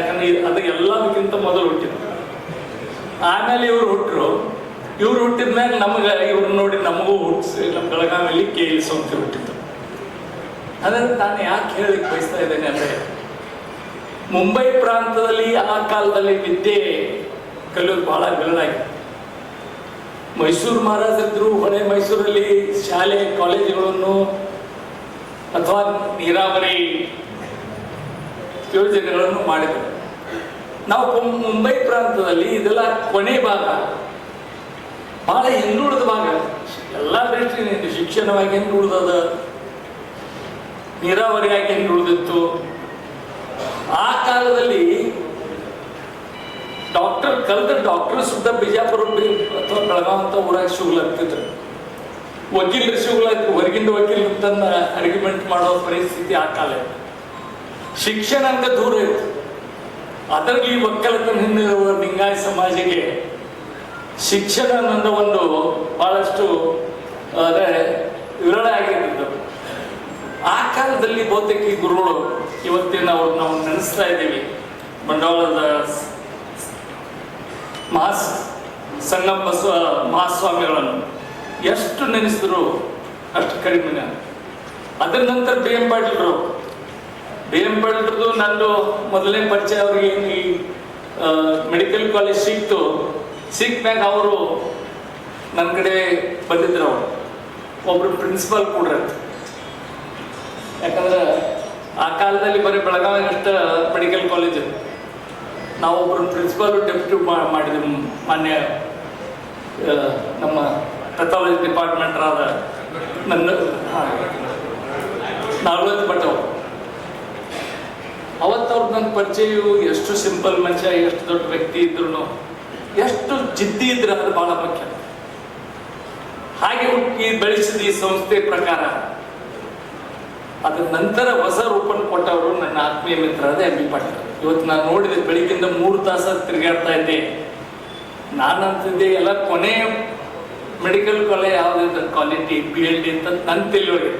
ಯಾಕಂದ್ರೆ ಅದು ಎಲ್ಲದಕ್ಕಿಂತ ಮೊದಲು ಹುಟ್ಟಿದ್ರು ಆಮೇಲೆ ಇವ್ರು ಹುಟ್ಟರು ಇವ್ರು ಹುಟ್ಟಿದ ಮೇಲೆ ನಮಗೆ ಇವ್ರು ನೋಡಿ ನಮಗೂ ಹುಟ್ಟಿಸಿ ನಮ್ಮ ಬೆಳಗಾವಿಯಲ್ಲಿ ಕೆ ಸೋಂಕಿ ಹುಟ್ಟಿದ್ದು ಅದನ್ನು ನಾನು ಯಾಕೆ ಹೇಳಲಿಕ್ಕೆ ಬಯಸ್ತಾ ಇದ್ದೇನೆ ಅಂದರೆ, ಮುಂಬೈ ಪ್ರಾಂತದಲ್ಲಿ ಆ ಕಾಲದಲ್ಲಿ ವಿದ್ಯೆ ಕಲಿಯೋದು ಬಹಳ ವಿರಳಾಗಿದೆ ಮೈಸೂರು ಮಹಾರಾಜರಿದ್ರು, ಹೊಳೆ ಮೈಸೂರಲ್ಲಿ ಶಾಲೆ, ಕಾಲೇಜುಗಳನ್ನು ಅಥವಾ ನೀರಾವರಿ ಯೋಜನೆಗಳನ್ನು ಮಾಡಿದರು. ನಾವು ಮುಂಬೈ ಪ್ರಾಂತದಲ್ಲಿ ಇದೆಲ್ಲ ಕೊನೆ ಭಾಗ. ಬಹಳ ಹಿಂದುಳಿದ ಭಾಗ. ಎಲ್ಲ ದೃಷ್ಟಿಯಿಂದ ಶಿಕ್ಷಣವಾಗಿ ಹೆಂಗ್ ಉಳಿದದ ನೀರಾವರಿಯಾಗಿ ಹೆಂಗ್ ಉಳಿದಿತ್ತು ಆ ಕಾಲದಲ್ಲಿ ಡಾಕ್ಟರ್ ಕಲ್ತ ಡಾಕ್ಟರ್ ಸುದ್ದ ಬಿಜಾಪುರ ಅಥವಾ ಬೆಳಗಾವ್ ಅಂತ ಊರಾಗ ಶುಗ್ಲಾಗ್ತಿದ್ರು ವಕೀಲರು ಶುಗ್ಲಾಗ್ತಿದ್ರು ಹೊರಗಿಂದ ವಕೀಲರು ತನ್ನ ಅರ್ಗ್ಯುಮೆಂಟ್ ಮಾಡೋ ಪರಿಸ್ಥಿತಿ ಆ ಕಾಲ. ಶಿಕ್ಷಣ ಅಂತ ದೂರ ಇತ್ತು. ಅದರಲ್ಲಿ ಒಕ್ಕಲತನ ಹಿಂದಿರುವ ಲಿಂಗಾಯ ಸಮಾಜಕ್ಕೆ ಶಿಕ್ಷಣ ಅನ್ನೋ ಒಂದು ಬಹಳಷ್ಟು, ಅದೇ, ವಿರಳ ಆಗಿದ್ದು ಆ ಕಾಲದಲ್ಲಿ ಬಹುತೇಕ ಗುರುಗಳು ಇವತ್ತಿನ ಅವ್ರು ನಾವು ನೆನೆಸ್ತಾ ಇದ್ದೀವಿ. ಬಂಡವಾಳದ ಮಹಾಸ್ ಸಂಗಮ ಬಸವ ಮಹಾಸ್ವಾಮಿಗಳನ್ನು. ಎಷ್ಟು ನೆನೆಸಿದ್ರು ಅಷ್ಟು ಕಡಿಮೆ ಅದರ ನಂತರ ಬಿ ಎಂ ಪಾಟೀಲ್ರು ಬಿ ಎಂ ಪಾಟೀಲ್ರದ್ದು ನಂದು ಮೊದಲನೇ ಪರಿಚಯ ಅವ್ರಿಗೆ ಈ ಮೆಡಿಕಲ್ ಕಾಲೇಜ್ ಸಿಕ್ತು. ಸಿಕ್ಕಾಗ ಅವರು ನನ್ನ ಕಡೆ ಬಂದಿದ್ರು ಅವರು. ಒಬ್ರು ಪ್ರಿನ್ಸಿಪಾಲ್ ಕೂಡ ಯಾಕಂದ್ರೆ ಆ ಕಾಲದಲ್ಲಿ ಬರೀ ಬೆಳಗಾವಿ ಅಷ್ಟ ಮೆಡಿಕಲ್ ಕಾಲೇಜ್ ನಾವು ಒಬ್ಬರು ಪ್ರಿನ್ಸಿಪಾಲ್ ಡೆಪ್ಯೂಟಿ ಮಾಡಿದ್ವಿ ಮಾನ್ಯ ನಮ್ಮ ಪೆಥಾಲಜಿ ಡಿಪಾರ್ಟ್ಮೆಂಟ್ ಆದ ನನ್ನ ನಾಲ್ವತ್ತು ಅವರು ಅವತ್ತವ್ರ ನನ್ನ ಪರಿಚಯವು ಎಷ್ಟು ಸಿಂಪಲ್ ಮನುಷ್ಯ, ಎಷ್ಟು ದೊಡ್ಡ ವ್ಯಕ್ತಿ ಇದ್ರು ಎಷ್ಟು ಜಿದ್ದಿ ಇದ್ರೆ ಅದು ಬಹಳ ಮುಖ್ಯ. ಹಾಗೆ ಹುಟ್ಟಿ ಬೆಳೆಸಿದ ಈ ಸಂಸ್ಥೆ ಪ್ರಕಾರ, ಅದ್ರ ನಂತರ ಹೊಸ ರೂಪನ ಕೊಟ್ಟವರು ನನ್ನ ಆತ್ಮೀಯ ಮಿತ್ರರಾದ ಎಂ ಬಿ ಪಾಟೀಲ್. ಇವತ್ತು ನಾನು ನೋಡಿದೆ ಬೆಳಿಗ್ಗಿಂದ ಮೂರು ತಾಸು ತಿರುಗಾಡ್ತಾ ಇದ್ದೆ. ನಾನು ಅಂತಿದ್ದೆ ಎಲ್ಲ ಕೊನೆ ಮೆಡಿಕಲ್ ಕಾಲೇಜ್ ಯಾವುದಿದೆ ಕ್ವಾಲಿಟಿ ಬಿ ಎಲ್ ಡಿ ಅಂತ ನನ್ನ ತಿಳಿಯೋಗಿ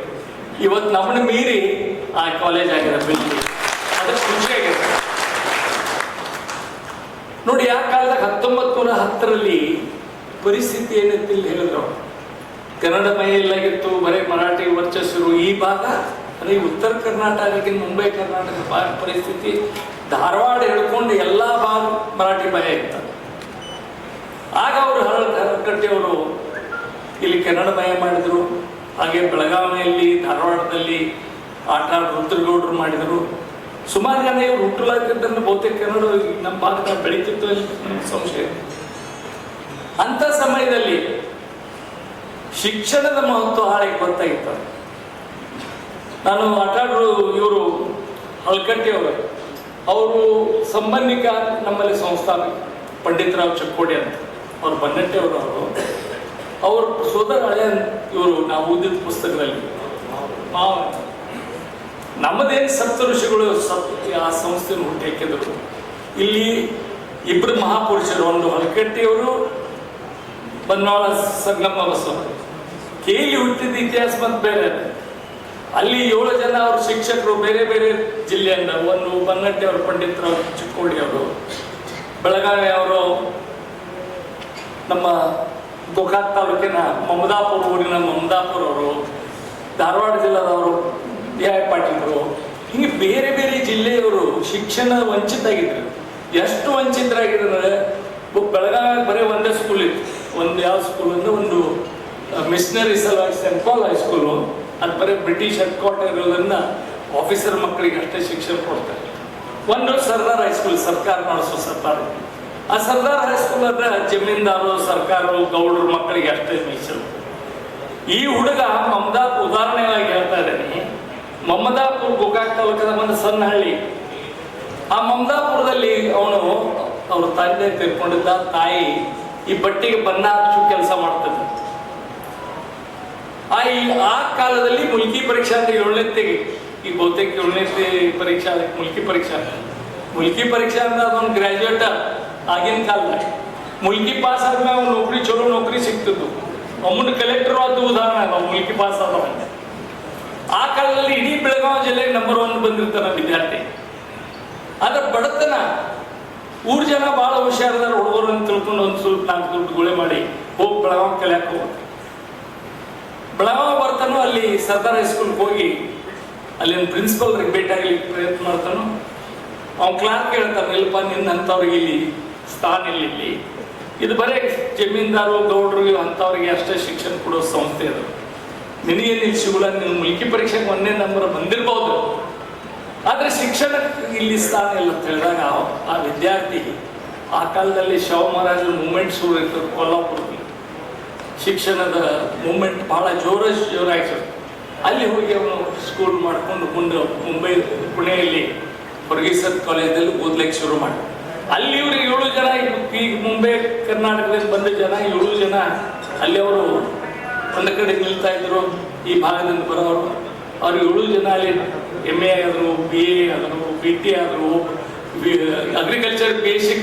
ಇವತ್ತು ನಮ್ಮನ್ನ ಮೀರಿ ಆ ಕಾಲೇಜ್ ಆಗಿದೆ ಬೆಳಿಗ್ಗೆ ಅದಕ್ಕೆ ಖುಷಿ ಆಗಿದೆ ನೋಡಿ, ಆ ಕಾಲದಾಗ ಹತ್ತೊಂಬತ್ತು ನೂರ ಹತ್ತರಲ್ಲಿ ಪರಿಸ್ಥಿತಿ ಏನಂತ ಇಲ್ಲಿ ಹೇಳಿದ್ರು ಕನ್ನಡ ಕನ್ನಡ ಮೈಯಲ್ಲಾಗಿತ್ತು ಬರೀ ಮರಾಠಿ ವರ್ಚಸ್ಸರು ಈ ಭಾಗ ಅಂದ್ರೆ ಉತ್ತರ ಕರ್ನಾಟಕಕ್ಕೆ ಮುಂಬೈ ಕರ್ನಾಟಕ ಭಾಗ ಪರಿಸ್ಥಿತಿ ಧಾರವಾಡ ಹಿಡ್ಕೊಂಡು ಎಲ್ಲ ಭಾಗ ಮರಾಠಿ ಭಯ ಇತ್ತ. ಆಗ ಅವರು ಹರಕಟ್ಟೆಯವರು ಇಲ್ಲಿ ಇಲ್ಲಿ ಕನ್ನಡಮಯ ಮಾಡಿದರು. ಹಾಗೆ ಬೆಳಗಾವಿಯಲ್ಲಿ, ಧಾರವಾಡದಲ್ಲಿ ಆಟ ರುದ್ರಗೌಡರು ಮಾಡಿದರು. ಸುಮಾರು ಜನ ಇವರು ಹುಟ್ಟಲಾಗಿದ್ದನ್ನು ಬಹುತೇಕ ಕನ್ನಡ ನಮ್ಮ ಭಾರತ ಬೆಳೀತಿತ್ತು ಸಂಶಯ. ಅಂತ ಸಮಯದಲ್ಲಿ ಶಿಕ್ಷಣದ ಮಹತ್ವ ಹಾಳಿಗೆ ಗೊತ್ತಾಗಿತ್ತು ನಾನು ಆಟಾಡ್ರು ಇವರು ಹಳ್ಕಟ್ಟಿ ಅವರು. ಅವರು ಸಂಬಂಧಿಕ ನಮ್ಮಲ್ಲಿ ಸಂಸ್ಥಾಪಕ ಪಂಡಿತರಾವ್ ಚಕ್ಕೋಡಿ ಅಂತ. ಅವ್ರು ಬನ್ನಟ್ಟಿ ಅವರು ಅವರು ಸೋದರ ಹಳೆಯ ಇವರು ನಾವು ಓದಿದ ಪುಸ್ತಕದಲ್ಲಿ. ನಮ್ಮದೇನು ಸಪ್ತ ಋಷಿಗಳು ಸಪ್ ಆ ಸಂಸ್ಥೆಯನ್ನು ಹುಟ್ಟಿ ಹಾಕಿದ್ರು ಇಲ್ಲಿ ಇಬ್ಬರು ಮಹಾಪುರುಷರು, ಒಂದು ಹಲಕಟ್ಟಿಯವರು ಬನ್ನವಾಳ ಸಂಗಮ್ಮ ಬಸವ ಕೇಳಿ ಹುಟ್ಟಿದ ಇತಿಹಾಸ ಬಂದು ಬೇರೆ. ಅಲ್ಲಿ ಏಳು ಜನ ಅವ್ರ ಶಿಕ್ಷಕರು, ಬೇರೆ ಬೇರೆ ಜಿಲ್ಲೆಯಿಂದ, ಒಂದು ಬನ್ನಟ್ಟಿ ಅವರು ಪಂಡಿತರು ಚಿಕ್ಕೋಡಿ ಅವರು ಬೆಳಗಾವಿ ಅವರು ನಮ್ಮ ಗೋಕಾಕ್ ತಾಲೂಕಿನ ಮಮದಾಪುರ ಊರಿನ ಮಮದಾಪುರ ಅವರು ಧಾರವಾಡ ಜಿಲ್ಲಾದವರು ಐ ಪಾಟೀಲ್ರು ಹಿಂಗೆ ಬೇರೆ ಬೇರೆ ಜಿಲ್ಲೆಯವರು ಶಿಕ್ಷಣ ವಂಚಿತಾಗಿದ್ರು. ಎಷ್ಟು ವಂಚಿತರಾಗಿದ್ದಾರೆ ಬೆಳಗಾವಿ ಬರೀ ಒಂದೇ ಸ್ಕೂಲ್ ಇತ್ತು. ಒಂದು ಯಾವ ಸ್ಕೂಲ್ ಅಂದ್ರೆ ಒಂದು ಮಿಷನರಿ ಸಲುವಾಗಿ ಸೆಂಟ್ ಪಾಲ್ ಹೈಸ್ಕೂಲು ಅದು ಬರೀ ಬ್ರಿಟಿಷ್ ಹೆಡ್ ಕ್ವಾರ್ಟರ್ ಇರೋದನ್ನ ಆಫೀಸರ್ ಮಕ್ಕಳಿಗೆ ಅಷ್ಟೇ ಶಿಕ್ಷಣ ಕೊಡ್ತಾರೆ. ಒಂದು ಸರ್ದಾರ್ ಹೈಸ್ಕೂಲ್ ಸರ್ಕಾರ ನಡೆಸೋ ಸರ್ದಾರ್ ಆ ಸರ್ದಾರ್ ಹೈಸ್ಕೂಲ್ ಅಂದ್ರೆ ಜಮೀನ್ದಾರು ಸರ್ಕಾರ ಗೌಡ್ರ ಮಕ್ಕಳಿಗೆ ಅಷ್ಟೇ ಮೀಸಲು ಈ ಹುಡುಗ ಮಮದಾ ಉದಾಹರಣೆಯಾಗಿ ಹೇಳ್ತಾ ಇದ್ದೀನಿ. ಮಮದಾಪುರ ಗೋಕಾಕ್ ತಾಲೂಕದ ಒಂದು ಸಣ್ಣ ಹಳ್ಳಿ. ಆ ಮಮದಾಪುರದಲ್ಲಿ ಅವನು ಅವ್ರ ತಂದೆ ತೀರ್ಕೊಂಡಿದ್ದ ತಾಯಿ ಈ ಬಟ್ಟೆಗೆ ಬಣ್ಣ ಹಚ್ಚು ಕೆಲಸ ಮಾಡ್ತದ ಆ ಈ, ಆ ಕಾಲದಲ್ಲಿ ಮುಲ್ಕಿ ಪರೀಕ್ಷಾ ಅಂತ ಏಳನೇತ್ತಿಗೆ ಈ ಬಹುತೇಕ ಏಳನೇತಿ ಪರೀಕ್ಷಾ ಅದಕ್ಕೆ ಮುಲ್ಕಿ ಪರೀಕ್ಷಾ. ಮುಲ್ಕಿ ಪರೀಕ್ಷಾ ಅಂದ್ರೆ ಅದೊಂದು ಗ್ರಾಜುಯೇಟ್ ಆಗಿನ ಕಾಲದಾಗ ಮುಲ್ಕಿ ಪಾಸ್ ಆದ್ಮೇಲೆ ಅವ್ನು ನೌಕರಿ ಚಲೋ ನೌಕರಿ ಸಿಗ್ತಿದ್ದು ಅಮ್ಮನ ಕಲೆಕ್ಟರ್ ಅದು ಉದಾಹರಣೆ ಮುಲ್ಕಿ ಪಾಸ್ ಆದವ. ಆ ಕಾಲದಲ್ಲಿ ಇಡೀ ಬೆಳಗಾವಿ ಜಿಲ್ಲೆಗೆ ನಂಬರ್ ಒನ್ ಬಂದಿರ್ತಾನ ವಿದ್ಯಾರ್ಥಿ. ಆದ್ರೆ ಬಡತನ, ಊರ್ ಜನ ಬಹಳ ಹುಷಾರದಾರ ಹುಡುಗರು ಅಂತ ತಿಳ್ಕೊಂಡು ಒಂದು ಸ್ವಲ್ಪ ನಾಲ್ಕು ದುಡ್ಡು ಗುಳೆ ಮಾಡಿ ಹೋಗಿ ಬೆಳಗಾವ್ ಕಲಿಯಾಕ ಬೆಳಗಾವ್ ಬರ್ತಾನೋ ಅಲ್ಲಿ ಸರ್ದಾರ್ ಹೈಸ್ಕೂಲ್ಗೆ ಹೋಗಿ ಅಲ್ಲಿನ ಭೇಟಿ ಭೇಟಿಯಾಗಲಿಕ್ಕೆ ಪ್ರಯತ್ನ ಮಾಡ್ತಾನೋ? ಅವ್ನು ಕ್ಲಾರ್ಕ್ ಹೇಳ್ತಾನೆ ಇಲ್ಲಪ್ಪ ನಿನ್ನಂಥವ್ರಿಗೆ ಇಲ್ಲಿ ಸ್ಥಾನ ಇಲ್ಲ ಇಲ್ಲಿ. ಇದು ಬರೀ ಜಮೀನ್ದಾರು ಗೌಡ್ರಿಗೆ ಅಂಥವ್ರಿಗೆ ಅಷ್ಟೇ ಶಿಕ್ಷಣ ಕೊಡೋ ಸಂಸ್ಥೆ ಅದು. ನಿನಗೇನು ಸಿಗಲ್ಲ? ನಿನ್ನ ಮುಲ್ಕಿ ಪರೀಕ್ಷೆಗೆ ಒಂದೇ ನಂಬರ್ ಬಂದಿರ್ಬೋದು. ಆದರೆ ಶಿಕ್ಷಣ ಇಲ್ಲಿ ಸ್ಥಾನ ಇಲ್ಲ ಅಂತ ಹೇಳಿದಾಗ ಆ- ವಿದ್ಯಾರ್ಥಿ ಆ ಕಾಲದಲ್ಲಿ ಶಿವ ಮಹಾರಾಜರ ಮೂಮೆಂಟ್ ಶುರು ಇರ್ತದೆ ಕೊಲ್ಲಾಪುರದಲ್ಲಿ. ಶಿಕ್ಷಣದ ಮೂಮೆಂಟ್ ಬಹಳ ಜೋರ ಜೋರಾಯಿತು. ಅಲ್ಲಿ ಹೋಗಿ ಅವನು ಸ್ಕೂಲ್ ಮಾಡಿಕೊಂಡು ಮುಂದೆ ಮುಂಬೈ, ಪುಣೆಯಲ್ಲಿ ಫರ್ಗೀಸನ್ ಕಾಲೇಜಲ್ಲಿ ಓದ್ಲಿಕ್ಕೆ ಶುರು ಮಾಡಿ ಅಲ್ಲಿ ಇವರು ಏಳು ಜನ, ಈಗ- ಮುಂಬೈ ಕರ್ನಾಟಕದಿಂದ ಬಂದ ಜನ ಏಳು ಜನ, ಅಲ್ಲಿ ಅವರು ಒಂದು ಕಡೆ ನಿಲ್ತಾ ಇದ್ರು, ಈ ಭಾಗದಿಂದ ಬರೋರು ಅವ್ರು ಏಳು ಜನ ಅಲ್ಲಿ ಎಂ ಎ ಆದರು ಬಿ ಎ ಆದರು ಬಿ ಟಿ ಆದರು ಅಗ್ರಿಕಲ್ಚರ್ ಬಿ ಎಸ್ ಸಿ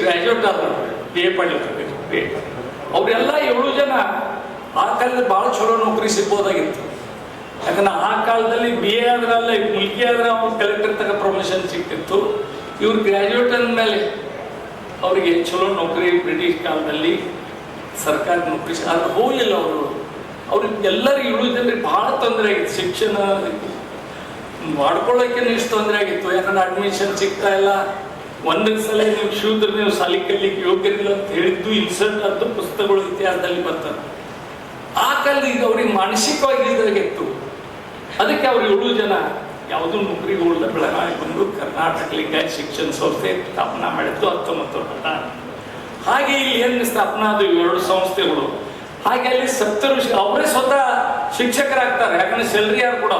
ಆದರು ಬಿ ಎ ಪಡ್ಲಿ ಅವರೆಲ್ಲ ಏಳು ಜನ ಆ ಕಾಲದಲ್ಲಿ ಭಾಳ ಚಲೋ ನೌಕರಿ ಸಿಗ್ಬೋದಾಗಿತ್ತು. ಯಾಕಂದ್ರೆ ಆ ಕಾಲದಲ್ಲಿ ಬಿ ಎ ಆದ್ರೆ ಅಲ್ಲ ಮುಲ್ಕಿ ಆದ್ರೆ ಅವ್ರು ಕಲೆಕ್ಟರ್ ತಗ ಪ್ರಮೋಷನ್ ಸಿಗ್ತಿತ್ತು. ಇವ್ರು ಗ್ರ್ಯಾಜುಯೇಟ್ ಅಂದಮೇಲೆ ಅವರಿಗೆ ಚಲೋ ನೌಕರಿ ಬ್ರಿಟಿಷ್ ಕಾಲದಲ್ಲಿ ಸರ್ಕಾರಿ ನೌಕರಿ ಅದು ಹೋಗಿಲ್ಲ ಅವರು. ಅವ್ರಿಗೆ ಎಲ್ಲರಿಗೂ ಇಳು ಜನರಿಗೆ ಭಾಳ ತೊಂದರೆ ಆಗಿತ್ತು. ಶಿಕ್ಷಣ ಮಾಡ್ಕೊಳ್ಳೋಕೆ ಇಷ್ಟು ತೊಂದರೆ ಆಗಿತ್ತು. ಯಾಕಂದ್ರೆ ಅಡ್ಮಿಷನ್ ಸಿಗ್ತಾ ಇಲ್ಲ. ಒಂದೊಂದು ಸಲ ನೀವು ಶೂದ್ರ, ನೀವು ಸಾಲಿ ಕಲಿಕ್ಕೆ ಯೋಗ್ಯರಿಲ್ಲ ಅಂತ ಹೇಳಿದ್ದು ಇನ್ಸಲ್ಟ್ ಅಂತ ಪುಸ್ತಕಗಳು ಇತಿಹಾಸದಲ್ಲಿ ಬರ್ತಾರೆ ಆ ಕಾಲದ ಈಗ ಅವ್ರಿಗೆ ಮಾನಸಿಕವಾಗಿ ಇದಾಗಿತ್ತು. ಅದಕ್ಕೆ ಅವ್ರು ಏಳು ಜನ ಯಾವುದೂ ನೌಕರಿಗೆ ಉಳ್ದ ಬೆಳಗಾವಿ ಬಂದು ಕರ್ನಾಟಕ ಶಿಕ್ಷಣ ಸಂಸ್ಥೆ ಸ್ಥಾಪನಾ ಮಾಡಿದ್ದು ಹತ್ತೊಂಬತ್ತು ಹಾಗೆ ಇಲ್ಲಿ ಏನು ಸ್ಥಾಪನಾ ಅದು? ಎರಡು ಸಂಸ್ಥೆಗಳು. ಹಾಗೆ ಅಲ್ಲಿ ಸಪ್ತರು ಅವರೇ ಸ್ವತಃ ಶಿಕ್ಷಕರಾಗ್ತಾರೆ. ಯಾಕಂದ್ರೆ ಸೆಲ್ರಿ ಯಾರು ಕೂಡ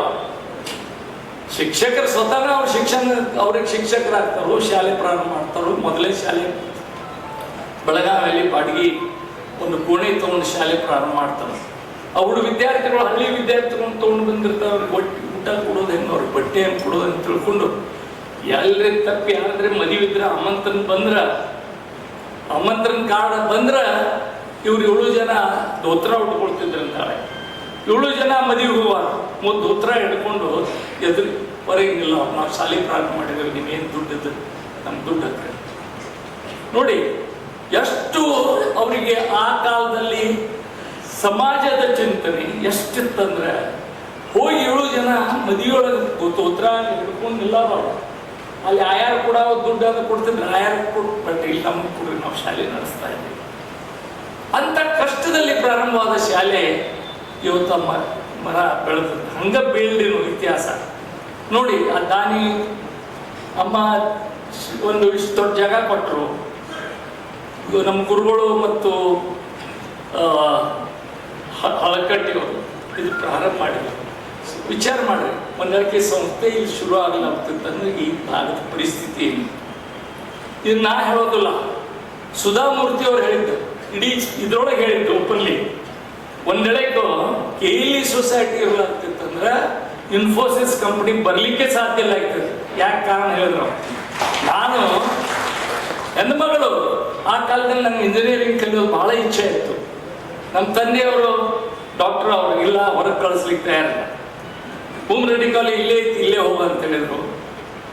ಶಿಕ್ಷಕರು ಸ್ವತಃ ಅವ್ರ ಶಿಕ್ಷಣ, ಅವ್ರಿಗೆ ಶಿಕ್ಷಕರಾಗ್ತಾರೋ, ಶಾಲೆ ಪ್ರಾರಂಭ ಮಾಡ್ತಾರೋ. ಮೊದಲೇ ಶಾಲೆ, ಬೆಳಗಾವಿಯಲ್ಲಿ ಬಾಡಿಗೆ ಒಂದು ಕೋಣೆ ತಗೊಂಡು ಶಾಲೆ ಪ್ರಾರಂಭ ಮಾಡ್ತಾರೆ. ಅವರು ವಿದ್ಯಾರ್ಥಿಗಳು, ಹಳ್ಳಿ ವಿದ್ಯಾರ್ಥಿಗಳು ತಗೊಂಡು ಬಂದಿರ್ತಾರೆ. ಅವ್ರಿಗೆ ಬಟ್ಟೆ, ಊಟ ಕೊಡೋದು ಹೆಂಗೆ ಅವ್ರಿಗೆ? ಬಟ್ಟೆ ಹೆಂಗೆ ಕೊಡೋದು ಅಂತ ತಿಳ್ಕೊಂಡು ಎಲ್ಲರೇ ತಪ್ಪಿ ಯಾರಾದ್ರೆ ಮದುವೆ ಇದ್ರೆ ಆಮಂತ್ರಣ ಬಂದ್ರ ಆಮಂತ್ರಣ ಕಾರ್ಡ್ ಬಂದ್ರ ಇವ್ರು ಏಳು ಜನ ಧೋತ್ರ ಉಟ್ಕೊಳ್ತಿದ್ರಂತಾಳೆ ಏಳು ಜನ ಮದುವೆ ಹೂವ ಮುದ್ದು ಧೋತ್ರ ಹಿಡ್ಕೊಂಡು ಎದುರು. ಹೊರಗೆ ನಾವು ಶಾಲೆ ಪ್ರಾರಂಭ ಮಾಡಿದ್ರೆ ನೀವೇನು ದುಡ್ಡಿದ್ದು ನಮ್ಮ ದುಡ್ಡು ಹತ್ರ ನೋಡಿ, ಎಷ್ಟು ಅವರಿಗೆ ಆ ಕಾಲದಲ್ಲಿ ಸಮಾಜದ ಚಿಂತನೆ ಎಷ್ಟಿತ್ತಂದ್ರೆ, ಹೋಗಿ ಏಳು ಜನ ಮದುವೆಯೊಳಗೆ ಧೋತ್ರ ಹಿಡ್ಕೊಂಡು ಅವ್ರು. ಅಲ್ಲಿ ಆಯಾರು ಕೂಡ ದುಡ್ಡು ಅದು ಕೊಡ್ತಿದ್ರು, ಆಯಾರ ಕೊಟ್ಟು ಬಟ್ ಇಲ್ಲಿ ನಮ್ಗೆ ಕೊಡ್ರಿ, ನಾವು ಶಾಲೆ ನಡೆಸ್ತಾ ಇದ್ದೀವಿ. ಅಂತ ಕಷ್ಟದಲ್ಲಿ ಪ್ರಾರಂಭವಾದ ಶಾಲೆ ಇವತ್ತು ಮರ ಮರ ಬೆಳೆದ, ಹಂಗ ಬೀಳ್ದಿರೋ ಇತಿಹಾಸ. ನೋಡಿ, ಆ ದಾನಿ ಅಮ್ಮ ಒಂದು ಇಷ್ಟು ದೊಡ್ಡ ಜಾಗ ಕೊಟ್ಟರು ನಮ್ಮ ಗುರುಗಳು ಮತ್ತು ಹಳಕಟ್ಟಿಗಳು ಇದು ಪ್ರಾರಂಭ ಮಾಡಿದ್ರು. ವಿಚಾರ ಮಾಡಿ ಒಂದಕ್ಕೆ ಸಂಸ್ಥೆ ಇಲ್ಲಿ ಶುರು ಆಗಲಾಗ್ತಿತ್ತಂದ್ರೆ ಈ ಭಾಗದ ಪರಿಸ್ಥಿತಿ ಏನು ಇದು ನಾ ಹೇಳೋದಿಲ್ಲ. ಸುಧಾಮೂರ್ತಿ ಅವ್ರು ಹೇಳಿದ್ದು ಇಡೀ ಇದ್ರೊಳಗೆ ಹೇಳಿತ್ತು ಓಪನ್ಲಿ ಒಂದೆಡೆ ಕೆ ಇ ಸೊಸೈಟಿ ಇರಲಾಗ್ತಿತ್ತಂದ್ರೆ ಇನ್ಫೋಸಿಸ್ ಕಂಪನಿ ಬರಲಿಕ್ಕೆ ಸಾಧ್ಯ ಇಲ್ಲ ಆಗ್ತದೆ ಯಾಕೆ ಕಾರಣ ಹೇಳಿದ್ರು? ನಾನು ಹೆಣ್ಮಗಳು ಆ ಕಾಲದಲ್ಲಿ ನನಗೆ ಇಂಜಿನಿಯರಿಂಗ್ ಕಲಿಯೋದು ಬಹಳ ಇಚ್ಛೆ ಇತ್ತು. ನಮ್ಮ ತಂದೆಯವರು ಡಾಕ್ಟರ್ ಅವರು, ಇಲ್ಲ, ಹೊರಗೆ ಕಳಿಸ್ಲಿಕ್ಕೆ ತಯಾರಿಲ್ಲ. ಹೋಮ್ ರೆಡಿ ಕಾಲೇಜ್ ಇಲ್ಲೇ ಇತ್ತು, ಇಲ್ಲೇ ಹೋಗು ಅಂತ ಹೇಳಿದ್ರು.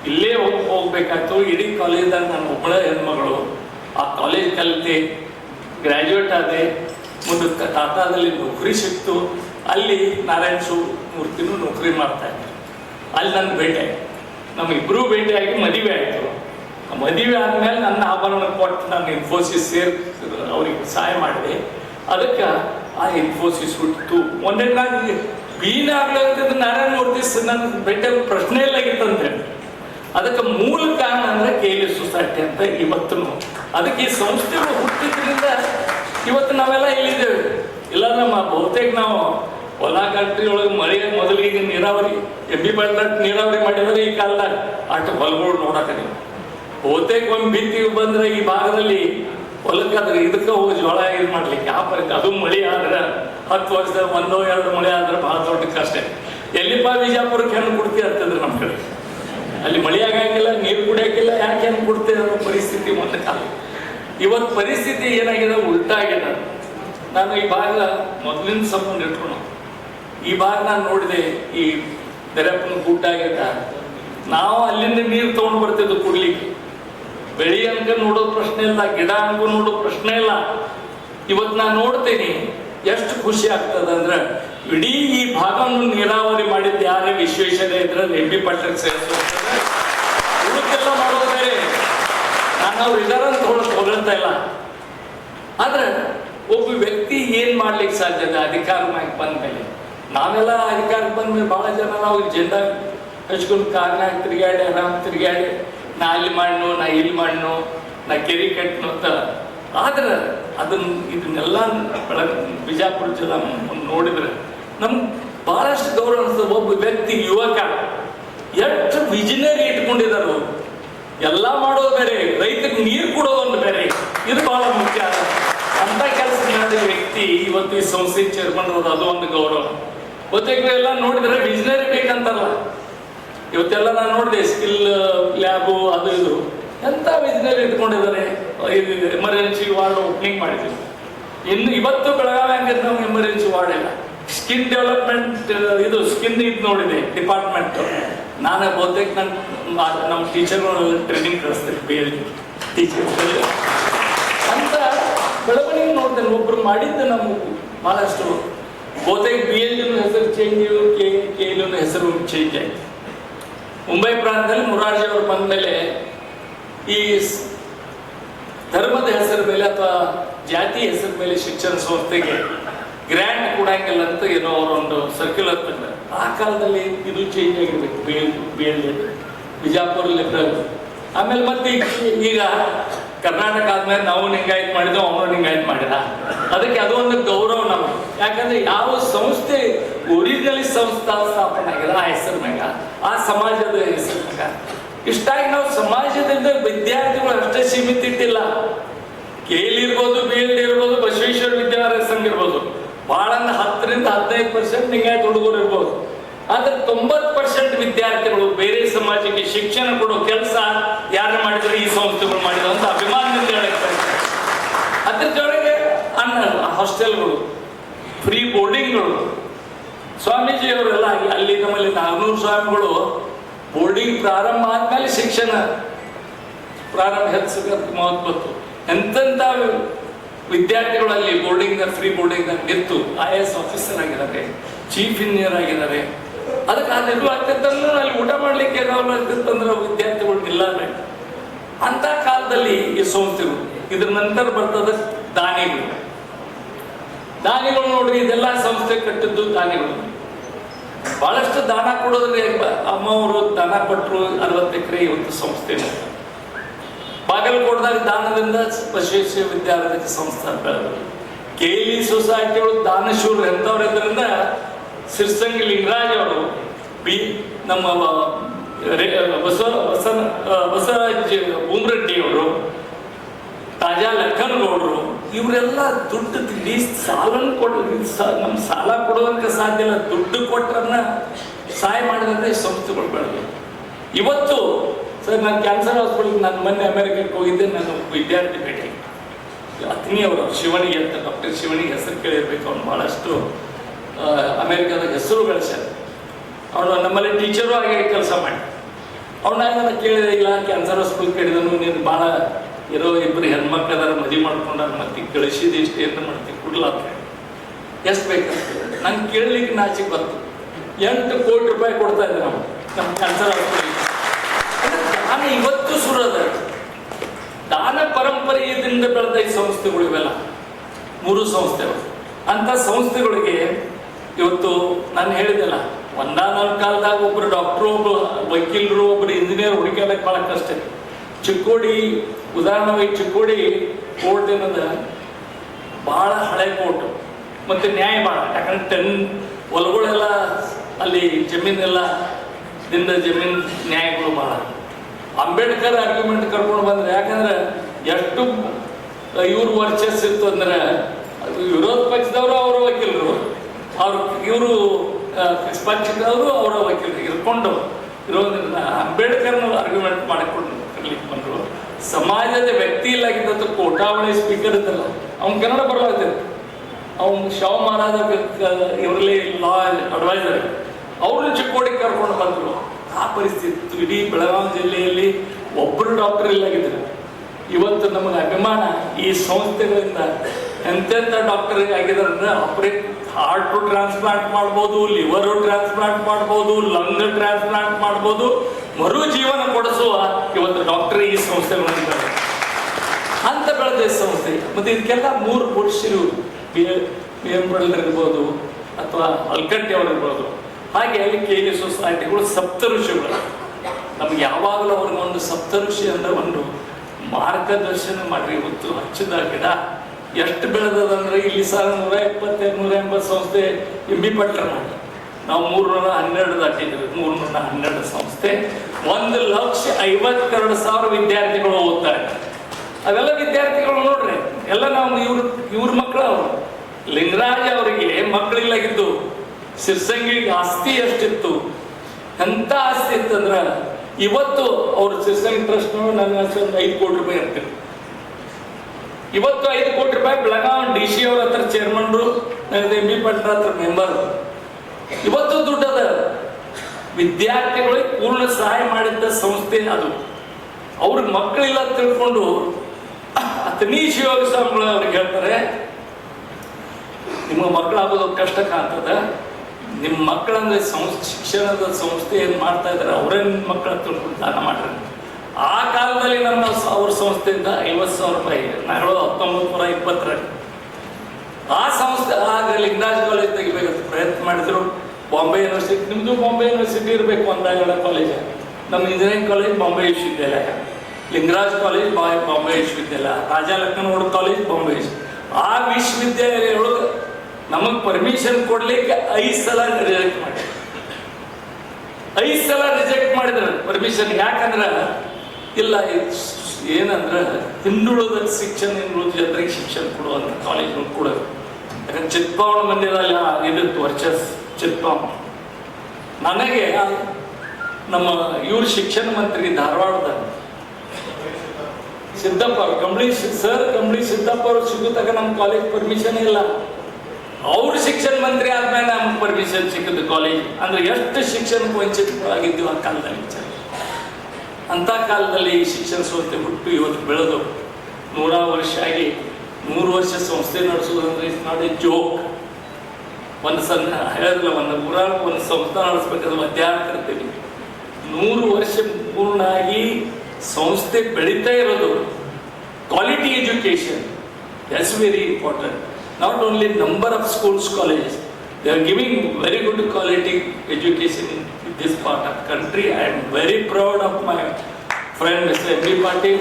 ಇಲ್ಲೇ ಹೋಗಿ, ಹೋಗ್ಬೇಕಾಯ್ತು. ಇಡೀ ಕಾಲೇಜ್ದಾಗ ನಾನು ಒಬ್ಬಳೇ ಹೆಣ್ಮಗಳು. ಆ ಕಾಲೇಜ್ ಕಲಿತೆ. ಗ್ರ್ಯಾಜುಯೇಟ್ ಆದೆ ಮುಂದಕ್ಕೆ ತಾತಾದಲ್ಲಿ ನೌಕರಿ ಸಿಕ್ತು, ಅಲ್ಲಿ ನಾರಾಯಣ ಸು ಮೂರ್ತಿನೂ ನೌಕರಿ ಮಾಡ್ತಾ ಇದ್ದೆ ಅಲ್ಲಿ ನನ್ನ ಭೇಟಿ ನಮ್ಮಿಬ್ಬರೂ ಆಗಿ ಮದುವೆ ಆಯಿತು. ಮದುವೆ ಆದಮೇಲೆ ನನ್ನ ಆಭರಣ ಕೊಟ್ಟು ನಾನು ಇನ್ಫೋಸಿಸ್ ಸೇರ್ ಅವ್ರಿಗೆ ಸಹಾಯ ಮಾಡಿದೆ. ಅದಕ್ಕೆ ಆ ಇನ್ಫೋಸಿಸ್ ಹುಟ್ಟಿತು. ಒಂದೇ ನಾನು ಬೀನ ಆಗ್ಲಾಗ್ತದೆ ನಾರಾಯಣ ಮೂರ್ತಿ ನನ್ನ ಭೇಟಿ ಪ್ರಶ್ನೆ ಇಲ್ಲ ಇತ್ತಂತೆ ಅದಕ್ಕೆ ಮೂಲ ಕಾರಣ ಅಂದ್ರೆ ಕೆ ಎಲ್ ಸೊಸೈಟಿ ಅಂತ ಇವತ್ತು ಅದಕ್ಕೆ ಈ ಸಂಸ್ಥೆಗಳು ಹುಟ್ಟಿದ್ರಿಂದ ಇವತ್ತು ನಾವೆಲ್ಲ ಇಲ್ಲಿದ್ದೇವೆ ಇಲ್ಲ ನಮ್ಮ ಬಹುತೇಕ ನಾವು ಹೊಲ ಕಂಟ್ರಿ ಒಳಗೆ ಮಳೆ ಮೊದಲಿಗೆ ನೀರಾವರಿ ಎಬ್ಬಿ ಬೆಳ್ದಟ್ಟು ನೀರಾವರಿ ಮಾಡಿದ್ರೆ ಈ ಕಾಲದಾಗ. ಅಷ್ಟು ಹೊಲಗಳು ನೋಡಕ ನೀವು. ಬಹುತೇಕ ಒಂದು ಬಿತ್ತಿ ಬಂದ್ರೆ ಈ ಭಾಗದಲ್ಲಿ ಹೊಲಕ್ಕಾದ್ರೆ ಇದಕ್ಕೆ ಹೋಗಿ ಜೋಳ ಇದು ಮಾಡ್ಲಿಕ್ಕೆ. ಆ ಪರಿ ಅದು ಮಳೆ ಆದ್ರೆ ಹತ್ತು ವರ್ಷದ ಒಂದೋ ಎರಡು ಮಳೆ ಆದ್ರೆ ಬಹಳ ದೊಡ್ಡ ಕಷ್ಟ ಎಲ್ಲಿಪ್ಪ ಬಿಜಾಪುರಕ್ಕೆ ಹೆಣ್ಣು ಕೊಡ್ತಿ ಅಂತಂದ್ರೆ ನಮ್ಮ ಕಡೆ. ಅಲ್ಲಿ ಮಳೆ ಆಗಂಗಿಲ್ಲ ನೀರು ಕುಡಿಯೋಕ್ಕಿಲ್ಲ ಯಾಕೆ ಹೆಣ್ಣು ಕೊಡ್ತೇವೆ ಅನ್ನೋ ಪರಿಸ್ಥಿತಿ ಮೊದಲ ಕಾಲ. ಇವತ್ತು ಪರಿಸ್ಥಿತಿ ಏನಾಗಿದೆ? ಉಲ್ಟಾ ಆಗಿದೆ ನಾನು ಈ ಭಾಗ ಮೊದಲಿನ ಸಂಬಂಧ ಇಟ್ಕೊಂಡು, ಈ ಭಾಗ ನಾನು ನೋಡಿದೆ, ಈ ದರಪ್ಪನ ಗುಡ್ಡ ಆಗಿದ್ದ ನಾವು ಅಲ್ಲಿಂದ ನೀರು ತಗೊಂಡು ಬರ್ತಿದ್ದು ಕುಡ್ಲಿಕ್ಕೆ. ಬೆಳಿ ಅಂಗ ನೋಡೋ ಪ್ರಶ್ನೆ ಇಲ್ಲ, ಗಿಡ ಅಂಗ ನೋಡೋ ಪ್ರಶ್ನೆ ಇಲ್ಲ. ಇವತ್ತು ನಾನು ನೋಡ್ತೇನೆ, ಎಷ್ಟು ಖುಷಿ ಆಗ್ತದ ಅಂದ್ರೆ, ಇಡೀ ಈ ಭಾಗವನ್ನು ನೀರಾವರಿ ಮಾಡಿದ್ದು ಯಾರೇ ವಿಶ್ವೇಶ್ವರಯ್ಯ ಇದ್ರೆ ಎಂ ಬಿ ಪಾಟೀಲ್ ಉಳಿದೆಲ್ಲ ಮಾಡೋದು ನಾನು ಅವ್ರು ಇದಾರ ಅಂತ ಹೋಗ್ತಾ ಇಲ್ಲ. ಆದ್ರೆ ಒಬ್ಬ ವ್ಯಕ್ತಿ ಏನ್ ಮಾಡ್ಲಿಕ್ಕೆ ಸಾಧ್ಯದ ಅಧಿಕಾರ ಬಂದ ಮೇಲೆ. ನಾವೆಲ್ಲ ಅಧಿಕಾರಕ್ಕೆ ಬಂದ ಮೇಲೆ ಬಹಳ ಜನ ನಾವು ಜನ ಹಚ್ಕೊಂಡು ಕಾರ್ನಾಗ ತಿರುಗಾಡಿ ಆರಾಮ್ ತಿರುಗಾಡಿ ನಾ ಅಲ್ಲಿ ಮಾಡ್ನು, ನಾ ಇಲ್ಲಿ ಮಾಡ್ನು, ನಾ ಕೆರಿ ಕಟ್ನು ಅಂತ. ಆದ್ರೆ ಅದನ್ನ ಇದನ್ನೆಲ್ಲ ಬೆಳಗ್ ಬಿಜಾಪುರ ಜಿಲ್ಲಾ ನೋಡಿದ್ರೆ ನಮ್ಗೆ ಬಹಳಷ್ಟು ಗೌರವ ಅನಿಸ್ತದೆ ಒಬ್ಬ ವ್ಯಕ್ತಿ ಯುವಕ, ಎಷ್ಟು ವಿಜಿನರಿ ಇಟ್ಕೊಂಡಿದ್ದಾರೆ. ಎಲ್ಲ ಮಾಡೋದು ಬೇರೆ, ರೈತರಿಗೆ ನೀರು ಕೊಡೋದೊಂದು ಬೇರೆ. ಇದು ಬಹಳ ಮುಖ್ಯ ಕೆಲಸ ಮಾಡಿದ ವ್ಯಕ್ತಿ ಇವತ್ತು ಈ ಸಂಸ್ಥೆ ಚೇರ್ಮನ್ ಅವರು ಅದು ಒಂದು ಗೌರವ. ಎಲ್ಲ ನೋಡಿದ್ರೆ ವಿಜ್ನರಿ ಬೇಕಂತಲ್ಲ. ಇವತ್ತೆಲ್ಲ ನಾನು ನೋಡಿದೆ ಸ್ಕಿಲ್ ಲ್ಯಾಬು ಅದು ಇದು. ಎಂತ ವಿಜ್ನರಿ ಇಟ್ಕೊಂಡಿದ್ದಾರೆ? ಎಮರ್ಜೆನ್ಸಿ ವಾರ್ಡ್ ಓಪನಿಂಗ್ ಮಾಡಿದ್ರು. ಇನ್ನು ಇವತ್ತು ಬೆಳಗಾವಿ ಹಂಗೆ ನಮ್ಗೆ ಎಮರ್ಜೆನ್ಸಿ ವಾರ್ಡ್ ಇಲ್ಲ. ಸ್ಕಿನ್ ಡೆವಲಪ್ಮೆಂಟ್ ಇದು ಸ್ಕಿನ್ ಇದು ನೋಡಿದೆ ಡಿಪಾರ್ಟ್ಮೆಂಟ್ ನಾನು ಬಹುತೇಕ ನನ್ನ ನಮ್ಮ ಟೀಚರ್ ಟ್ರೈನಿಂಗ್ ಕಳಿಸ್ತೇನೆ ಬಿ ಎಲ್ ಟೀಚರ್ ನೋಡ್ತೇನೆ ಒಬ್ರು ಮಾಡಿದ್ದು ನಮ್ಮ ಬಹಳಷ್ಟು ಬಹುತೇಕ ಬಿ ಎಲ್ ಹೆಸರು ಚೇಂಜ್ ಕೆ ಕೆ ಎಲ್ ಹೆಸರು ಚೇಂಜ್ ಆಯ್ತು. ಮುಂಬೈ ಪ್ರಾಂತದಲ್ಲಿ ಮುರಾರ್ಜಿ ಅವರು ಬಂದ ಮೇಲೆ ಈ ಧರ್ಮದ ಹೆಸರ ಮೇಲೆ ಅಥವಾ ಜಾತಿ ಹೆಸರ ಮೇಲೆ ಶಿಕ್ಷಣ ಸಂಸ್ಥೆಗೆ ಗ್ರ್ಯಾಂಡ್ ಕೊಡಂಗಿಲ್ಲ ಅಂತ ಏನೋ ಅವರೊಂದು ಸರ್ಕ್ಯುಲರ್ ಆ ಕಾಲದಲ್ಲಿ ಇದು ಚೇಂಜ್ ಆಗಿರ್ಬೇಕು B L B Bijapur liberal ಆಮೇಲೆ ಮತ್ತೆ ಈಗ ಕರ್ನಾಟಕ ಆದ್ಮೇಲೆ ನಾವು ನಿಂಗಾಯ್ತು ಮಾಡಿದ್ವು, ಅವನು ನಿಂಗಾಯ್ತು ಮಾಡಿದ. ಅದಕ್ಕೆ ಅದು ಒಂದು ಗೌರವ ನಮಗೆ. ಯಾಕಂದ್ರೆ ಯಾವ ಸಂಸ್ಥೆ ಒರಿಜಿನಲಿ ಸಂಸ್ಥಾ ಸ್ಥಾಪನೆ ಆಗಿಲ್ಲ, ಆ ಹೆಸರು ಮ್ಯಾಗ. ಆ ಸಮಾಜದ ಹೆಸರು ಮ್ಯಾಗ. ಇಷ್ಟಾಗಿ ನಾವು ಸಮಾಜದಿಂದ ವಿದ್ಯಾರ್ಥಿಗಳು ಅಷ್ಟೇ ಸೀಮಿತ ಇಟ್ಟಿಲ್ಲ ಕೇಲ್ ಇರ್ಬೋದು ಬಿ ಎಲ್ ಇರ್ಬೋದು, ಬಸವೇಶ್ವರ ವಿದ್ಯಾಲಯ ಸಂಘ ಇರ್ಬೋದು. ಬಹಳ ಅಂದ್ರೆ ಹತ್ತರಿಂದ ಹದಿನೈದು ಪರ್ಸೆಂಟ್ ನಿಂಗಾಯ್ತು ಹುಡುಗರು ಇರ್ಬೋದು. ಆದ್ರೆ ತೊಂಬತ್ತು ಪರ್ಸೆಂಟ್ ವಿದ್ಯಾರ್ಥಿಗಳು ಬೇರೆ ಸಮಾಜಕ್ಕೆ ಶಿಕ್ಷಣ ಕೊಡೋ ಕೆಲಸ ಯಾರು ಮಾಡಿದ್ರು, ಈ ಸಂಸ್ಥೆಗಳು ಮಾಡಿದ್ರು ಅಂತ ಅದ್ರ ಜೊತೆಗೆ ಅನ್ನ ಹಾಸ್ಟೆಲ್ಗಳು ಫ್ರೀ ಬೋರ್ಡಿಂಗ್ಗಳು ಸ್ವಾಮೀಜಿ ಅವರೆಲ್ಲ ಅಲ್ಲಿ ನಮ್ಮಲ್ಲಿ ನಾಲ್ನೂರು ಸ್ವಾಮಿಗಳು ಬೋರ್ಡಿಂಗ್ ಪ್ರಾರಂಭ ಆದ್ಮೇಲೆ ಶಿಕ್ಷಣ. ಪ್ರಾರಂಭ ಹೆಚ್ಚಿಗೆ ಮಹತ್ವತ್ತು ಎಂತೆಂಥ ವಿದ್ಯಾರ್ಥಿಗಳಲ್ಲಿ ಬೋರ್ಡಿಂಗ್ ಫ್ರೀ ಬೋರ್ಡಿಂಗ್ ಗೆದ್ದು ಐ ಎಸ್ ಆಫೀಸರ್ ಆಗಿದ್ದಾರೆ ಚೀಫ್ ಇಂಜಿನಿಯರ್ ಆಗಿದ್ದಾರೆ. ಅದಕ್ಕೆ ಅದೆಲ್ಲೂ ಅತ್ಯಂತ ಅಲ್ಲಿ ಊಟ ಮಾಡ್ಲಿಕ್ಕೆ ಏನಾದ್ರು ವಿದ್ಯಾರ್ಥಿಗಳು ನಿಲ್ಲಬೇಕು ಅಂತ ಕಾಲದಲ್ಲಿ ಈ ಸೋಂತಿರು ಇದ್ರ ನಂತರ ಬರ್ತದ ದಾನಿಗಳು. ದಾನಿಗಳು ನೋಡ್ರಿ, ಇದೆಲ್ಲ ಸಂಸ್ಥೆ ಕಟ್ಟಿದ್ದು ದಾನಿಗಳು. ಬಹಳಷ್ಟು ದಾನ ಕೊಡೋದ್ರೆ ಅಮ್ಮ ಅವರು ದಾನ ಕೊಟ್ಟರು ಅರವತ್ತು ಎಕರೆ ಇವತ್ತು ಸಂಸ್ಥೆ. ಬಾಗಲಕೋಟದಾಗ ದಾನದಿಂದ ವಿಶೇಷ ವಿದ್ಯಾರ್ಥಿ ಸಂಸ್ಥೆ ಬೆಳೆದು ಕೇಲಿ ಸೊಸೈಟಿಗಳು ದಾನಶೂರು ಎಂಥವ್ರಿದ್ರಿಂದ ಸಿರ್ಸಂಗಿ ಲಿಂಗರಾಜ್ ಅವರು ಬಿ ನಮ್ಮ ಬಸವ ಬಸವ ಬಸವರಾಜ್ ಅವರು, ತಾಜಾ ಲಕ್ಕನಗೌಡರು ಇವರೆಲ್ಲ ದುಡ್ಡು ತಿಳಿ ಸಾಲನ್ನು ಕೊಡ ನಮ್ಮ ಸಾಲ ಕೊಡೋದಕ್ಕೆ ಸಾಧ್ಯ ಇಲ್ಲ. ದುಡ್ಡು ಕೊಟ್ಟರನ್ನ ಸಹಾಯ ಮಾಡಿದ್ರೆ ಸಂಸ್ಥೆಗಳು ಬೆಳೆದು. ಇವತ್ತು, ಸರ್, ನಾನು ಕ್ಯಾನ್ಸರ್ ಹಾಸ್ಪಿಟಲ್ ನಾನು ಮೊನ್ನೆ ಅಮೆರಿಕಕ್ಕೆ ಹೋಗಿದ್ದೆ, ನಾನು ವಿದ್ಯಾರ್ಥಿ ಭೇಟಿ. ಅತ್ನಿಯವರು ಶಿವಣಿಗೆ ಅಂತ, ಡಾಕ್ಟರ್ ಶಿವನಿಗೆ ಹೆಸರು ಕೇಳಿರ್ಬೇಕು, ಅವ್ನು ಭಾಳಷ್ಟು ಅಮೆರಿಕದ ಹೆಸರು ಗಳಿಸ್ಯಾರ ಅವನು ನಮ್ಮಲ್ಲಿ ಟೀಚರು ಆಗಿ ಕೆಲಸ ಮಾಡಿ. ಅವ್ರು ನಾನು ಕೇಳಿದೆ? ಇಲ್ಲ ಕ್ಯಾನ್ಸರ್ ಸ್ಕೂಲ್ ಕೇಳಿದನು, ನೀನು ಭಾಳ ಇರೋ ಇಬ್ಬರು ಹೆಣ್ಮಕ್ಳು ಅದಾರ ಮದುವೆ ಮಾಡ್ಕೊಂಡಾರ ಮತ್ತೆ ಕಳಿಸಿದ ಇಷ್ಟು ಏನು ಮಾಡ್ತೀವಿ ಕೊಡ್ಲ ಅಂತ ಎಷ್ಟು ಬೇಕಂತ ನಂಗೆ ಕೇಳಲಿಕ್ಕೆ ನಾಚಿಕೆ ಬಂತು. ಎಂಟು ಕೋಟಿ ರೂಪಾಯಿ ಕೊಡ್ತಾ ಇದ್ದೆ ನಾವು ನಮ್ಮ ಕ್ಯಾನ್ಸರ್ ಹಾಸ್ಪಿಟಲ್ ನಾನು ಇವತ್ತು ಸುರದ ದಾನ ಪರಂಪರೆಯಿಂದ ಬೆಳೆದ ಈ ಸಂಸ್ಥೆಗಳು ಇವೆಲ್ಲ. ಮೂರು ಸಂಸ್ಥೆಗಳು. ಅಂಥ ಸಂಸ್ಥೆಗಳಿಗೆ ಇವತ್ತು ನಾನು ಹೇಳಿದೆಲ್ಲ ಒಂದಾನೊಂದು ಕಾಲದಾಗ ಒಬ್ರು ಡಾಕ್ಟ್ರು ಒಬ್ಬರು ವಕೀಲರು, ಒಬ್ರು ಇಂಜಿನಿಯರ್ ಹುಡುಕಾಡಕ್ಕೆ ಭಾಳ ಕಷ್ಟ ಚಿಕ್ಕೋಡಿ, ಉದಾಹರಣವಾಗಿ ಚಿಕ್ಕೋಡಿ ಕೋರ್ಟ್ ಏನದ? ಭಾಳ ಹಳೆ ಕೋರ್ಟ್ ಮತ್ತೆ ನ್ಯಾಯ ಭಾಳ. ಯಾಕಂದ್ರೆ ಟೆನ್ ಹೊಲಗಳೆಲ್ಲ ಅಲ್ಲಿ ಜಮೀನೆಲ್ಲ ದಿಂದ ಜಮೀನ್ ನ್ಯಾಯಗಳು ಭಾಳ. ಅಂಬೇಡ್ಕರ್ ಆರ್ಗ್ಯುಮೆಂಟ್ ಕರ್ಕೊಂಡು ಬಂದ್ರೆ ಯಾಕಂದ್ರೆ ಎಷ್ಟು ಇವ್ರ ವರ್ಚಸ್ ಇತ್ತು ಅಂದ್ರೆ ಅದು ವಿರೋಧ ಪಕ್ಷದವರು, ಅವರು ವಕೀಲರು. ಅವ್ರು ಇವರು ಪಕ್ಷದವರು ಅವರ ವಕೀಲರು ಇರ್ಕೊಂಡು ಇರೋದರಿಂದ ಅಂಬೇಡ್ಕರ್ನ ಆರ್ಗ್ಯುಮೆಂಟ್ ಮಾಡಿಕೊಂಡು ಕರ್ಲಿಕ್ಕೆ ಬಂದರು. ಸಮಾಜದ ವ್ಯಕ್ತಿ ಇಲ್ಲಾಗಿದ್ದಂಥ ಕೋಟಾವಳಿ ಸ್ಪೀಕರ್ ಇದ್ದಲ್ಲ, ಅವ್ನು ಕನ್ನಡ ಬರಲಾಗ್ತದೆ ಅವ್ನು ಶವ ಮಹಾರಾಜ ಇವರಲ್ಲಿ ಲಾ ಅಡ್ವೈಸರ್ ಅವ್ರನ್ನ ಚಿಕ್ಕೋಡಿಗೆ ಕರ್ಕೊಂಡು ಬಂದರು. ಆ ಪರಿಸ್ಥಿತಿ. ಇಡೀ ಬೆಳಗಾವಿ ಜಿಲ್ಲೆಯಲ್ಲಿ ಒಬ್ಬರು ಡಾಕ್ಟರ್ ಇಲ್ಲಾಗಿದ್ರು ಇವತ್ತು ನಮಗೆ ಅಭಿಮಾನ ಈ ಸಂಸ್ಥೆಗಳಿಂದ ಎಂತೆಂಥ ಡಾಕ್ಟರ್ ಆಗಿದ್ದಾರೆ ಅಂದರೆ ಆಪರೇಟ್ ಹಾರ್ಟ್ ಟ್ರಾನ್ಸ್ಪ್ಲಾಂಟ್ ಮಾಡ್ಬೋದು ಲಿವರ್ ಟ್ರಾನ್ಸ್ಪ್ಲಾಂಟ್ ಮಾಡ್ಬೋದು ಲಂಗ್ ಟ್ರಾನ್ಸ್ಪ್ಲಾಂಟ್ ಮಾಡ್ಬೋದು ಮರು ಜೀವನ ಕೊಡಿಸುವ ಇವತ್ತು ಡಾಕ್ಟರ್ ಈ ಸಂಸ್ಥೆಗಳಿದ್ದಾರೆ ಅಂತ ಬೆಳೆದ ಸಂಸ್ಥೆ. ಮತ್ತೆ ಇದಕ್ಕೆಲ್ಲ ಮೂರು ಪುರುಷರು ಇರ್ಬೋದು, ಅಥವಾ ಅಲ್ಕಟ್ಟಿ ಅವರು ಇರ್ಬೋದು. ಹಾಗೆ ಅಲ್ಲಿ ಕೆ ಜಿ ಸೊಸೈಟಿಗಳು ಸಪ್ತ ಋಷಿಗಳು. ನಮ್ಗೆ ಯಾವಾಗಲೂ ಅವ್ರಿಗೆ ಒಂದು ಸಪ್ತ ಋಷಿ ಅಂದ್ರೆ ಒಂದು ಮಾರ್ಗದರ್ಶನ ಮಾಡ್ರಿ ಇವತ್ತು ಹಚ್ಚಿದ ಗಿಡ. ಎಷ್ಟು ಬೆಳೆದದಂದ್ರೆ ಇಲ್ಲಿ ಸಹ ನೂರ ಇಪ್ಪತ್ತೈದು ನೂರ ಎಂಬತ್ತು ಸಂಸ್ಥೆ ಎಂಬಿ ಪಟ್ಟರು ಮಾಡಿ. ನಾವು ಮೂರ್ನೂರ ಹನ್ನೆರಡು ದಾಟಿದ್ವಿ ಮೂರ್ನೂರ ಹನ್ನೆರಡು ಸಂಸ್ಥೆ. ಒಂದು ಲಕ್ಷ ಐವತ್ತೆರಡು ಸಾವಿರ ವಿದ್ಯಾರ್ಥಿಗಳು ಓದ್ತಾರೆ. ಅವೆಲ್ಲ ವಿದ್ಯಾರ್ಥಿಗಳು ನೋಡ್ರಿ, ಎಲ್ಲ ನಾವು ಇವ್ರ ಇವ್ರ ಮಕ್ಕಳು ಅವರು. ಲಿಂಗರಾಜ್ ಅವರಿಗೆ ಮಕ್ಕಳಿಲ್ಲಾಗಿದ್ದು ಸಿರ್ಸಂಗಿಗೆ ಆಸ್ತಿ ಎಷ್ಟಿತ್ತು? ಎಂಥ ಆಸ್ತಿ ಇತ್ತಂದ್ರೆ, ಇವತ್ತು ಅವ್ರ ಸಿರ್ಸಂಗಿ ಟ್ರಸ್ಟ್ ನನ್ನ ಒಂದು ಐದು ಕೋಟಿ ರೂಪಾಯಿ ಇರ್ತೀವಿ ಇವತ್ತು ಐದು ಕೋಟಿ ರೂಪಾಯಿ ಬೆಳಗಾವಿ ಡಿ ಸಿ ಅವ್ರ ಹತ್ರ ಚೇರ್ಮನ್ರು ಎಂ ಬಿ ಪಟ್ರ ಹತ್ರ ಮೆಂಬರ್ ಇವತ್ತು ದುಡ್ಡದ ವಿದ್ಯಾರ್ಥಿಗಳಿಗೆ ಪೂರ್ಣ ಸಹಾಯ ಮಾಡಿದ್ದ ಸಂಸ್ಥೆ ಅದು. ಅವ್ರಿಗೆ ಮಕ್ಕಳಿಲ್ಲ ತಿಳ್ಕೊಂಡು ಅತನಿ ಶಿವಯೋಗ ಸ್ವಾಮಿಗಳು ಅವ್ರಿಗೆ ಹೇಳ್ತಾರೆ, ನಿಮ್ಮ ಮಕ್ಕಳಾಗೋದು ಕಷ್ಟ ಕಾಣ್ತದ. ನಿಮ್ಮ ಮಕ್ಕಳಂದ್ರೆ ಶಿಕ್ಷಣದ ಸಂಸ್ಥೆ ಏನು ಮಾಡ್ತಾ ಇದಾರೆ, ಅವರೇ ನಿಮ್ಮ ಮಕ್ಕಳ ತಿಳ್ಕೊಂಡು ದಾನ ಮಾಡ್ರಿ. ಆ ಕಾಲದಲ್ಲಿ ನಮ್ಮ ಅವ್ರ ಸಂಸ್ಥೆಯಿಂದ ಐವತ್ತು ಸಾವಿರ ರೂಪಾಯಿ ನಾ ಹೇಳೋದು ಹತ್ತೊಂಬತ್ತು ನೂರ ಇಪ್ಪತ್ತರ ಆ ಸಂಸ್ಥೆ ಆಗ ಲಿಂಗರಾಜ್ ಕಾಲೇಜ್ ತೆಗಿಬೇಕಂತ ಪ್ರಯತ್ನ ಮಾಡಿದ್ರು. ಬಾಂಬೆ ಯೂನಿವರ್ಸಿಟಿ ನಿಮ್ಮದು ಬಾಂಬೆ ಯೂನಿವರ್ಸಿಟಿ ಇರಬೇಕು ಒಂದಾಗಲ ಕಾಲೇಜ್ ನಮ್ಮ ಇಂಜಿನಿಯರಿಂಗ್ ಕಾಲೇಜ್ ಬಾಂಬೆ ವಿಶ್ವವಿದ್ಯಾಲಯ. ಲಿಂಗರಾಜ್ ಕಾಲೇಜ್ ಬಾ- ಬಾಂಬೆ ವಿಶ್ವವಿದ್ಯಾಲಯ. ರಾಜಾ ಲಕ್ಷ್ಮಣಗೌಡ ಕಾಲೇಜ್ ಬಾಂಬೆ ಆ ವಿಶ್ವವಿದ್ಯಾಲಯದೊಳಗೆ ನಮಗೆ ಪರ್ಮಿಷನ್ ಕೊಡ್ಲಿಕ್ಕೆ ಐದು ಸಲ ರಿಜೆಕ್ಟ್ ಮಾಡಿ ಐದು ಸಲ ರಿಜೆಕ್ಟ್ ಮಾಡಿದ್ರು. ಪರ್ಮಿಷನ್ ಯಾಕಂದ್ರೆ ಇಲ್ಲ ಏನಂದ್ರೆ ಹಿಂದುಳಿದ ಶಿಕ್ಷಣ, ಹಿಂದುಳಿದ ಜನರಿಗೆ ಶಿಕ್ಷಣ ಕೊಡುವಂಥ ಕಾಲೇಜ್ಗಳು ಕೂಡ ಯಾಕಂದ್ರೆ ಚಿತ್ಪಾವಣ ಮಂದಿರಲ್ಲಿ ಇದಿತ್ತು ವರ್ಚಸ್ ಚಿತ್ಪಾವಣ ನನಗೆ ನಮ್ಮ ಇವ್ರ ಶಿಕ್ಷಣ ಮಂತ್ರಿ ಧಾರವಾಡದ ಸಿದ್ದಪ್ಪ ಕಂಬಳಿ ಸರ್ ಕಂಬಳಿ ಸಿದ್ದಪ್ಪ ಅವ್ರು ಸಿಗುತ್ತಾಗ ನಮ್ಮ ಕಾಲೇಜ್ ಪರ್ಮಿಷನ್ ಇಲ್ಲ. ಅವ್ರ ಶಿಕ್ಷಣ ಮಂತ್ರಿ ಆದ್ಮೇಲೆ ನಮ್ಗೆ ಪರ್ಮಿಷನ್ ಸಿಕ್ಕಿದ್ದು ಕಾಲೇಜ್ ಅಂದ್ರೆ ಎಷ್ಟು ಶಿಕ್ಷಣಕ್ಕೆ ವಂಚಿತರಾಗಿದ್ದೀವಿ ಆ ಕಾಲದಲ್ಲಿ ವಿಚಾರ ಅಂಥ ಕಾಲದಲ್ಲಿ ಈ ಶಿಕ್ಷಣ ಸಂಸ್ಥೆ ಹುಟ್ಟು ಇವತ್ತು ಬೆಳೆದು ನೂರಾರು ವರ್ಷ ಆಗಿ ನೂರು ವರ್ಷ ಸಂಸ್ಥೆ ನಡೆಸೋದಂದ್ರೆ ಇಟ್ಸ್ ನಾಟ್ ಜೋಕ್ ಒಂದು ಸಣ್ಣ ಹೇಳಿದ್ರೆ ಒಂದು ಊರಾಗ ಒಂದು ಸಂಸ್ಥೆ ನಡೆಸ್ಬೇಕಾದ್ರೆ ಮಧ್ಯಾಹ್ನ ಕರ್ತೀವಿ ನೂರು ವರ್ಷ ಪೂರ್ಣ ಆಗಿ ಸಂಸ್ಥೆ ಬೆಳೀತಾ ಇರೋದು. Quality education that's very important not only number of schools colleges they are giving very good quality education in this part of country I am very proud of my friend Mr. M Patil.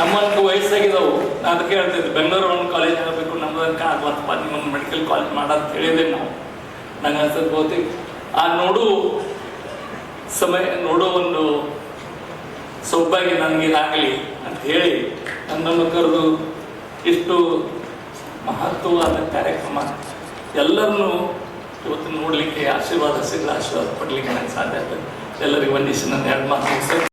ನಮ್ಮಂತೂ ವಯಸ್ಸಾಗಿದ್ದಾವು ಅದಕ್ಕೆ ಹೇಳ್ತಿದ್ದೆ, ಬೆಂಗಳೂರು ಒಂದು college ಆಗಬೇಕು ನಮ್ಮದಕ್ಕೆ ಆಗ್ಲತ್ತಪ್ಪ ನಿಮ್ಮೊಂದು medical college ಮಾಡೋದು ಹೇಳಿದೆ ನಾವು ನಂಗೆ ಅನ್ಸದ್ ಬಹುತೇಕ ಆ ನೋಡು ಸಮಯ, ನೋಡೋ ಒಂದು ಸೊಬ್ಬಾಗಿ ನನಗೆ ಇದಾಗಲಿ ಅಂತ ಹೇಳಿ ನನ್ನನ್ನು ಕರೆದು ಇಷ್ಟು ಮಹತ್ವವಾದ ಕಾರ್ಯಕ್ರಮ ಎಲ್ಲರನ್ನೂ ಇವತ್ತು ನೋಡಲಿಕ್ಕೆ ಆಶೀರ್ವಾದ ಸಿಗಲಿ, ಆಶೀರ್ವಾದ ಪಡಲಿಕ್ಕೆ ನನಗೆ ಸಾಧ್ಯ ಆಗ್ತದೆ ಎಲ್ಲರಿಗೂ ವಂದಿಸಿ ನನ್ನ ಎರಡು ಮಾತು.